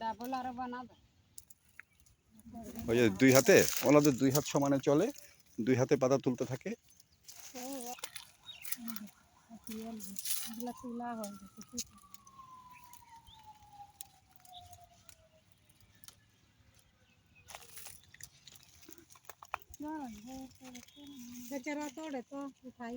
Double আরও বানাবে ওই যে দুই হাতে ওনাদের দুই হাত সমানে চলে দুই হাতে পাতা তুলতে থাকে বেচারা তোড়ে তো উঠাই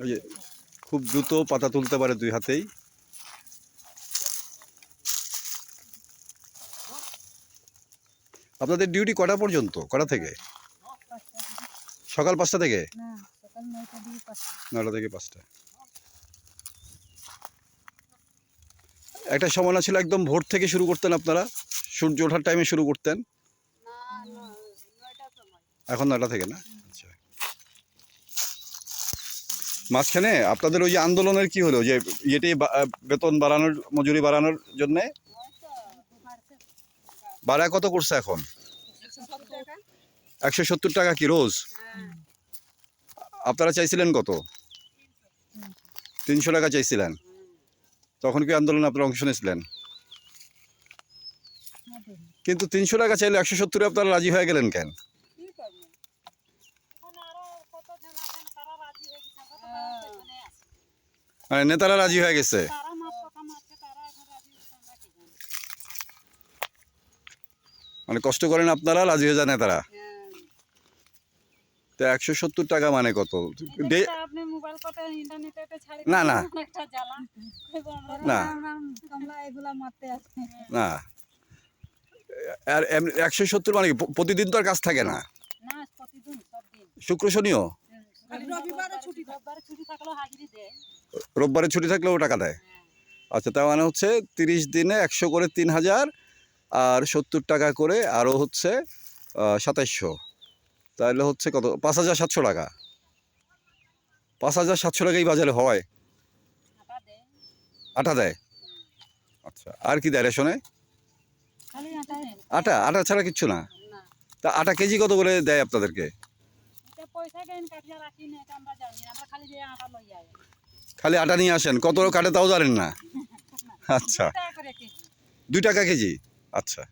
ওই যে খুব দ্রুত পাতা তুলতে পারে দুই হাতেই। আপনাদের ডিউটি কটা পর্যন্ত? কটা থেকে? সকাল পাঁচটা থেকে? নটা থেকে পাঁচটা। একটা সময় ছিল একদম ভোর থেকে শুরু করতেন আপনারা? সূর্য ওঠার টাইমে শুরু করতেন? এখন নটা থেকে না আচ্ছা মাঝখানে আপনাদের ওই যে আন্দোলনের কি হলো? যে ইয়েটি বেতন বাড়ানোর, মজুরি বাড়ানোর জন্যে? বাড়া কত করছে এখন? একশো সত্তর টাকা কি রোজ? আপনারা চাইছিলেন কত? তিনশো টাকা চাইছিলেন। তখন কি আন্দোলনে আপনারা অংশ নিয়েছিলেন? কিন্তু তিনশো টাকা চাইলে একশো সত্তরে আপনারা রাজি হয়ে গেলেন কেন? মানে নেতারা রাজি হয়ে গেছে? মানে কষ্ট করেন আপনারা রাজি হয়ে যান নেতারা? তো একশো সত্তর টাকা মানে কত? না, না। না। না। আর একশো সত্তর মানে প্রতিদিন তো আর কাজ থাকে না? শুক্র শনিও? রবিবারে ছুটি রবিবারে ছুটি থাকলেও হাজিরি দেয়। রোববারে ছুটি থাকলেও টাকা দেয়। আচ্ছা তার মানে হচ্ছে তিরিশ দিনে একশো করে তিন হাজার আর সত্তর টাকা করে আরও হচ্ছে সাতাইশশো। তাহলে হচ্ছে কত? পাঁচ হাজার সাতশো টাকা। পাঁচ হাজার সাতশো টাকাই বাজারে হয়। আটা দেয়। আচ্ছা আর কি দেয় রেশনে? আটা আটা ছাড়া কিচ্ছু না? না। তা আটা কেজি কত করে দেয় আপনাদেরকে? খালি আটা নিয়ে আসেন। কত কাটে তাও জানেন না। আচ্ছা। দুই টাকা কেজি। আচ্ছা।